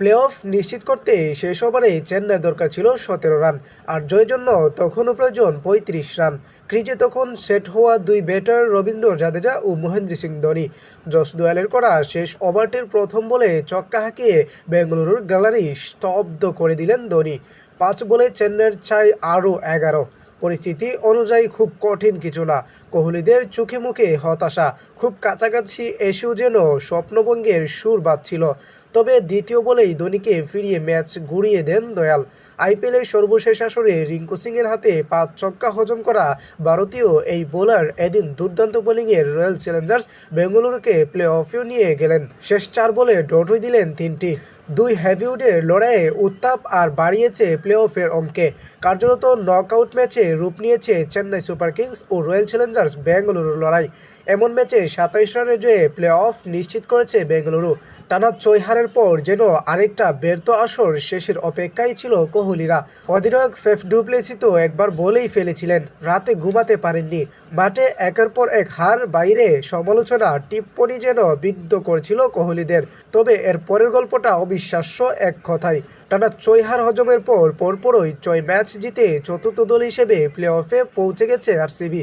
Play of নিশ্চিত করতে শেষ ওভারে চেন্নাইয়ের দরকার ছিল সতেরো রান, আর জয়ের জন্য তখনও প্রয়োজন পঁয়ত্রিশ রান। ক্রিজে তখন সেট হওয়া দুই ব্যাটার রবীন্দ্র জাদেজা ও মহেন্দ্র সিং ধোনি। জস দোয়ালের করা শেষ ওভারটির প্রথম বলে চক্কা হাঁকিয়ে বেঙ্গালুরুর গ্যালারি স্তব্ধ করে দিলেন ধোনি। পাঁচ বলে চেন্নাইয়ের চাই আরও এগারো। পরিস্থিতি অনুযায়ী খুব কঠিন কিছু না। কোহলিদের চোখে মুখে হতাশা। খুব কাছাকাছি এসেও যেন স্বপ্নভঙ্গের সুর বাজছিল। তবে দ্বিতীয় বলেই ধোনিকে ফিরিয়ে ম্যাচ ঘুরিয়ে দেন দয়াল। আইপিএলের সর্বশেষ আসরে রিঙ্কু সিংয়ের হাতে পাঁচ ছক্কা হজম করা ভারতীয় এই বোলার এদিন দুর্দান্ত বোলিংয়ের রয়্যাল চ্যালেঞ্জার্স বেঙ্গালুরুকে প্লে অফেও নিয়ে গেলেন। শেষ চার বলে ডট দিলেন তিনটি। দুই হ্যাভিউডের লড়াইয়ে উত্তাপ আর বাড়িয়েছে প্লে অফের অঙ্কে। কার্যরত নকআউট ম্যাচে রূপ নিয়েছে চেন্নাই সুপার কিংস ও রয়্যাল চ্যালেঞ্জার্স বেঙ্গালুরুর লড়াই। এমন ম্যাচে সাতাইশ রানের জয়ে প্লে অফ নিশ্চিত করেছে বেঙ্গালুরু। টানা ছয় হারের পর যেন আরেকটা ব্যর্থ আসর শেষের অপেক্ষায় ছিল কোহলিরা। অধিনায়ক ফেফ ডুপ্লেসি তো একবার বলেই ফেলেছিলেন, রাতে ঘুমাতে পারেননি। মাঠে একের পর এক হার বাইরে সমালোচনা, টিপ্পনি যেন বিদ্ধ করছিল কোহলিদের। তবে এর পরের গল্পটা অবিশ্বাস্য এক কথায়। টানা ছয় হার হজমের পর পরপরই ছয় ম্যাচ জিতে চতুর্থ দল হিসেবে প্লে অফে পৌঁছে গেছে আরসিবি।